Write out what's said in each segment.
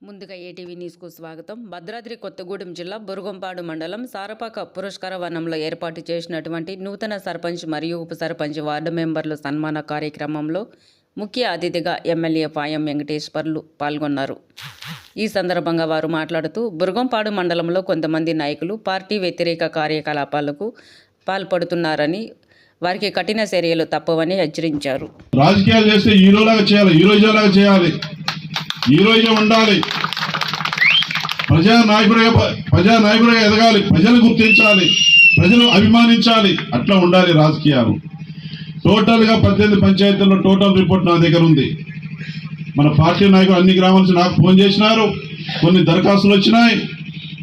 ముందుగా ఏటీవీ న్యూస్కు స్వాగతం. భద్రాద్రి కొత్తగూడెం జిల్లా బురుగంపాడు మండలం సారపాక పురస్కార వనంలో ఏర్పాటు చేసినటువంటి నూతన సర్పంచ్ మరియు ఉప సర్పంచ్ వార్డు మెంబర్ల సన్మాన కార్యక్రమంలో ముఖ్య అతిథిగా ఎమ్మెల్యే పాయం వెంకటేశ్వర్లు పాల్గొన్నారు. ఈ సందర్భంగా వారు మాట్లాడుతూ బురుగంపాడు మండలంలో కొంతమంది నాయకులు పార్టీ వ్యతిరేక కార్యకలాపాలకు పాల్పడుతున్నారని వారికి కఠిన చర్యలు తప్పవని హెచ్చరించారు. రాజకీయాలు చేస్తే హీరోలాగా చేయాలి హీరోయిజం చేయాలి. హీరోయిజం ఉండాలి. ప్రజా నాయకుడిగా ప్రజా నాయకుడిగా ఎదగాలి ప్రజలు గుర్తించాలి ప్రజలు అభిమానించాలి. అట్లా ఉండాలి రాజకీయాలు. టోటల్గా పద్దెనిమిది పంచాయతీల్లో టోటల్ రిపోర్ట్ నా దగ్గర ఉంది. మన పార్టీ నాయకులు అన్ని గ్రామాల నుంచి నాకు ఫోన్ చేసినారు. కొన్ని దరఖాస్తులు వచ్చినాయి.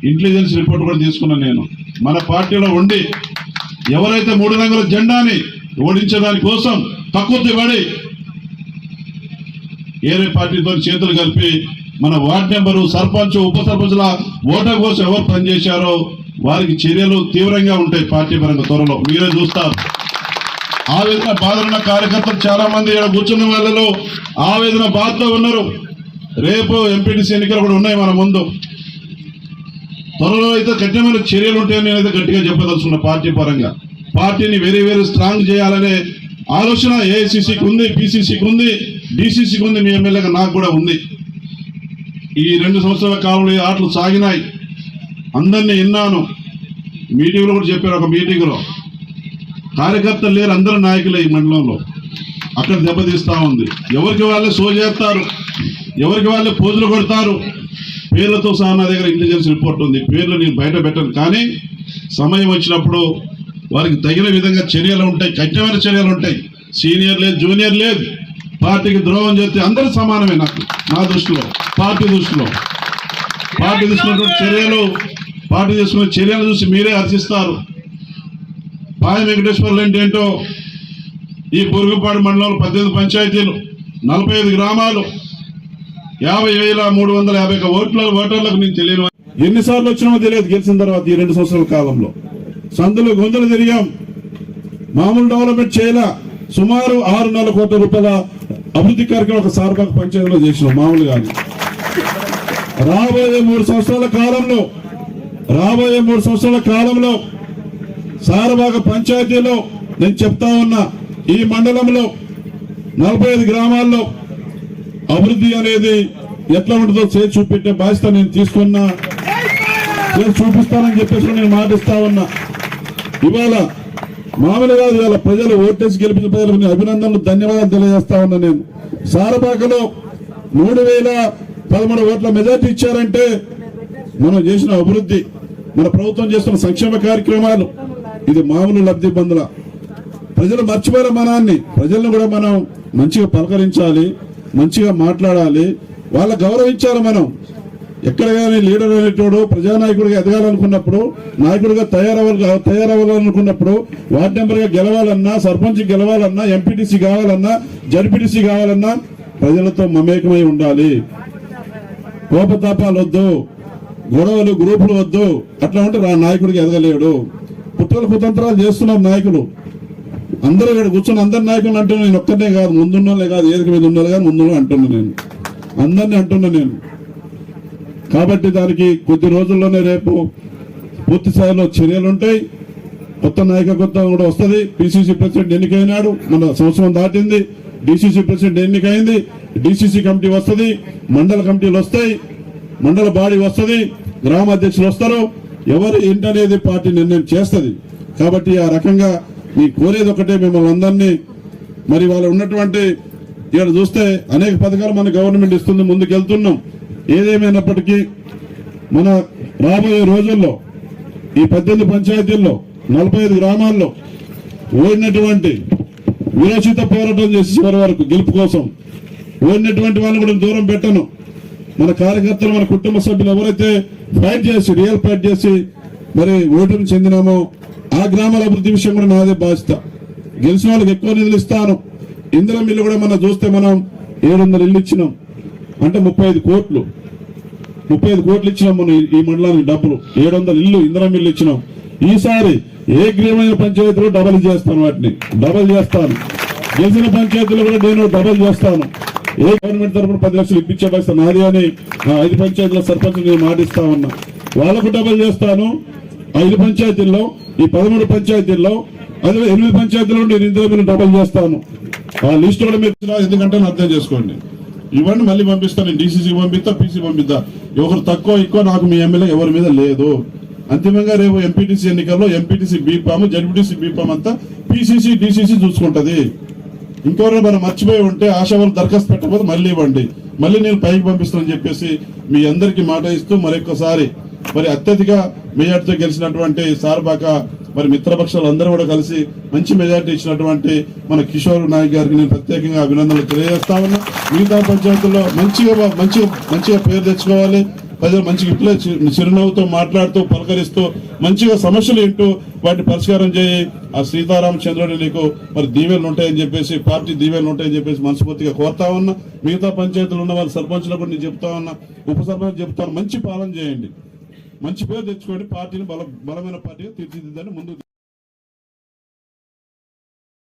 ఇంటెలిజెన్స్ రిపోర్ట్ కూడా తీసుకున్నాను నేను. మన పార్టీలో ఉండి ఎవరైతే మూడు రంగుల జెండాని ఓడించడానికి కోసం తక్కువ పడి ఏరే పార్టీతో చేతులు కలిపి మన వార్డు మెంబరు సర్పంచ్ ఉప సర్పంచ్ల ఓటర్ కోసం ఎవరు పనిచేశారో వారికి చర్యలు తీవ్రంగా ఉంటాయి పార్టీ పరంగా త్వరలో. మీరే చూస్తారు. ఆవేదన బాధలున్న కార్యకర్తలు చాలా మంది ఇక్కడ కూర్చున్న వాళ్ళలో ఆవేదన బాధతో ఉన్నారు. రేపు ఎంపీటీసీ ఎన్నికలు కూడా ఉన్నాయి మన ముందు. త్వరలో అయితే కఠినమైన చర్యలు ఉంటాయని నేనైతే గట్టిగా చెప్పదలుచుకున్న పార్టీ పరంగా. పార్టీని వెరీ వెరీ స్ట్రాంగ్ చేయాలనే ఆలోచన ఏఐసిసికి ఉంది పిసిసికి ఉంది డిసిసికి ఉంది మీ ఎమ్మెల్యేగా నాకు కూడా ఉంది. ఈ రెండు సంవత్సరాల కాలంలో ఈ ఆటలు సాగినాయి. అందరినీ విన్నాను. మీటింగ్లో కూడా చెప్పారు ఒక మీటింగ్లో. కార్యకర్తలు లేరు అందరూ నాయకులే ఈ మండలంలో. అక్కడ దెబ్బతీస్తూ ఉంది. ఎవరికి వాళ్ళే సో చేస్తారు? ఎవరికి వాళ్ళే పోజులు కొడతారు? పేర్లతో సహా నా దగ్గర ఇంటెలిజెన్స్ రిపోర్ట్ ఉంది. పేర్లు నేను బయట పెట్టను. కానీ సమయం వచ్చినప్పుడు వారికి తగిన విధంగా చర్యలు ఉంటాయి. కఠినమైన చర్యలు ఉంటాయి. సీనియర్ లేదు జూనియర్ లేదు. పార్టీకి ద్రోహం చేస్తే అందరూ సమానమే నాకు. నా దృష్టిలో పార్టీ దృష్టిలో. పార్టీ తీసుకున్నటువంటి చర్యలు పార్టీ తీసుకున్న చర్యలు చూసి మీరే హర్షిస్తారు. పాయ వెంకటేశ్వర్లు అంటే ఏంటో? ఈ పొరుగుపాడు మండలంలో పద్దెనిమిది పంచాయతీలు నలభై ఐదు గ్రామాలు. యాభై వేల మూడు వందల యాభై ఓట్ల ఓటర్లకు నేను తెలియను ఎన్నిసార్లు వచ్చినామో తెలియదు గెలిచిన తర్వాత ఈ రెండు సంవత్సరాల కాలంలో. సందులు గొంతులు తిరిగాం. మామూలు డెవలప్మెంట్ చేయలా? సుమారు ఆరున్నర కోట్ల రూపాయల అభివృద్ధి కార్యక్రమం ఒక సార్వక పంచాయతీలో చేసినాం మామూలుగా రాబోయే మూడు సంవత్సరాల కాలంలో రాబోయే మూడు సంవత్సరాల కాలంలో సారబాగ పంచాయతీలో నేను చెప్తా ఉన్నా ఈ మండలంలో నలభై ఐదు గ్రామాల్లో అభివృద్ధి అనేది ఎట్లా ఉంటుందో చేసి చూపెట్టే బాధ్యత నేను తీసుకున్నా. చేసి చూపిస్తానని చెప్పేసి నేను మాటిస్తా ఉన్నా. ఇవాళ మామూలు కాదు ఇవాళ ప్రజలు ఓటేసి గెలిపించిన ప్రజలకు నేను అభినందనలు ధన్యవాదాలు తెలియజేస్తా ఉన్నా నేను. సారబాకలో మూడు వేల పదమూడు ఓట్ల మెజార్టీ ఇచ్చారంటే మనం చేసిన అభివృద్ధి మన ప్రభుత్వం చేస్తున్న సంక్షేమ కార్యక్రమాలు ఇది మామూలు లబ్ధి బంధుల. ప్రజలు మర్చిపోయిన మనాన్ని ప్రజలను కూడా మనం మంచిగా పలకరించాలి. మంచిగా మాట్లాడాలి. వాళ్ళ గౌరవించాలి మనం. ఎక్కడ కానీ లీడర్ అనేటోడు ప్రజానాయకుడిగా ఎదగాలనుకున్నప్పుడు నాయకుడిగా తయారవ్వాలి తయారవ్వాలనుకున్నప్పుడు వార్డు మెంబర్గా గెలవాలన్నా సర్పంచ్ గెలవాలన్నా ఎంపీటీసీ కావాలన్నా జడ్పీటీసీ కావాలన్నా ప్రజలతో మమేకమై ఉండాలి. కోపతాపాలు వద్దు. గొడవలు గ్రూపులు వద్దు. అట్లా ఉంటే నాయకుడికి ఎదగలేడు. పుట్టల కుతంత్రాలు చేస్తున్నారు నాయకులు. అందరూ ఇక్కడ కూర్చొని అందరి నాయకులు అంటున్నా నేను ఒక్కనే కాదు ముందున్నోళ్ళే కాదు ఏదిక మీద ఉన్నోళ్ళు కాదు ముందు అంటున్నా నేను. అందరిని అంటున్నా నేను. కాబట్టి దానికి కొద్ది రోజుల్లోనే రేపు పూర్తి స్థాయిలో చర్యలు ఉంటాయి. కొత్త నాయకత్వం కూడా వస్తుంది. పిసిసి ప్రెసిడెంట్ ఎన్నికైనాడు మన సంవత్సరం దాటింది. డిసిసి ప్రెసిడెంట్ ఎన్నికైంది డిసిసి కమిటీ వస్తుంది మండల కమిటీలు వస్తాయి మండల బాడీ వస్తుంది గ్రామ అధ్యక్షులు వస్తారు. ఎవరు ఏంటనేది పార్టీ నిర్ణయం చేస్తుంది. కాబట్టి ఆ రకంగా మీ కోరేది ఒకటే మిమ్మల్ని అందరినీ. మరి వాళ్ళు ఉన్నటువంటి ఇక్కడ చూస్తే అనేక పథకాలు మన గవర్నమెంట్ ఇస్తుంది ముందుకు వెళ్తున్నాం ఏదేమైనప్పటికీ మన రాబోయే రోజుల్లో ఈ పద్దెనిమిది పంచాయతీల్లో నలభై ఐదు గ్రామాల్లో ఓడినటువంటి విరోచిత పోరాటం చేసి చివరి వరకు గెలుపు కోసం ఓడినటువంటి వాళ్ళని కూడా దూరం పెట్టను. మన కార్యకర్తలు మన కుటుంబ సభ్యులు ఎవరైతే ఫైట్ చేసి రియల్ ఫైట్ చేసి మరి ఓటమి చెందినామో ఆ గ్రామాల అభివృద్ధి విషయం కూడా నాదే బాధ్యత. గెలిచిన వాళ్ళకి ఎక్కువ నిధులు ఇస్తాను. ఇందులో మిల్లు కూడా మనం చూస్తే మనం ఏడు వందల ఇల్లు ఇచ్చినాం. అంటే ముప్పై ఐదు కోట్లు. ముప్పై ఐదు కోట్లు ఇచ్చినాం మనం ఈ- మండలానికి డబ్బులు. ఏడు వందల ఇల్లు ఇందిరా మిల్లు ఇచ్చినాం. ఈసారి ఏ గ్రీవమైన పంచాయతీలో డబల్ చేస్తాను వాటిని. డబల్ చేస్తాను. గెలిచిన పంచాయతీలో కూడా నేను డబల్ చేస్తాను. ఏ గవర్నమెంట్ తరఫున పది లక్షలు ఇప్పించే పరిస్థితి నాది అని ఐదు పంచాయతీల సర్పంచ్ నేను మాటిస్తా ఉన్నా వాళ్ళకు డబల్ చేస్తాను. ఐదు పంచాయతీల్లో ఈ పదమూడు పంచాయతీల్లో అదే ఎనిమిది పంచాయతీల్లో నేను ఇందులో మీరు డబల్ చేస్తాను. ఆ లిస్ట్ కూడా మీరు ఎందుకంటే అర్థం చేసుకోండి. ఇవన్నీ మళ్ళీ పంపిస్తాను డీసీసీ పంపిస్తా పీసీ పంపిస్తా. ఎవరు తక్కువ ఎక్కువ నాకు మీ ఎమ్మెల్యే ఎవరి మీద లేదు. అంతిమంగా రేపు ఎంపీటీసీ ఎన్నికల్లో ఎంపీటీసీ బీపామ్ జడ్పీటీసీ బీపామ్ అంతా పీసీసీ డీసీసీ చూసుకుంటది. ఇంకెవరైనా మనం మర్చిపోయి ఉంటే ఆశావాళ్ళు దరఖాస్తు పెట్టకపోతే మళ్ళీ ఇవ్వండి. మళ్ళీ నేను పైకి పంపిస్తానని చెప్పేసి మీ అందరికీ మాట ఇస్తూ మరొకసారి మరి అత్యధిక మెజార్టీతో గెలిచినటువంటి సార్బాక మరి మిత్రపక్షాలు అందరూ కూడా కలిసి మంచి మెజార్టీ ఇచ్చినటువంటి మన కిషోర్ నాయక్ గారికి నేను ప్రత్యేకంగా అభినందనలు తెలియజేస్తా ఉన్నా. మిగతా పంచాయతీల్లో మంచిగా మంచిగా మంచిగా పేరు తెచ్చుకోవాలి. ప్రజలు మంచిగా ఇట్లే చిరునవ్వుతో మాట్లాడుతూ పలకరిస్తూ మంచిగా సమస్యలు ఏంటో వాటిని పరిష్కారం చేయి. ఆ సీతారామచంద్రుడు నీకు మరి దీవెలు ఉంటాయని చెప్పేసి పార్టీ దీవెలు ఉంటాయని చెప్పేసి మనస్ఫూర్తిగా కోరుతా ఉన్నా. మిగతా పంచాయతీలు ఉన్న వాళ్ళ సర్పంచ్లకు నేను చెప్తా ఉన్నా. ఉప సర్పంచ్ చెప్తాను. మంచి పాలన చేయండి. మంచి పేరు తెచ్చుకోండి. పార్టీని బల బలమైన పార్టీగా తీర్చిదిద్దని ముందు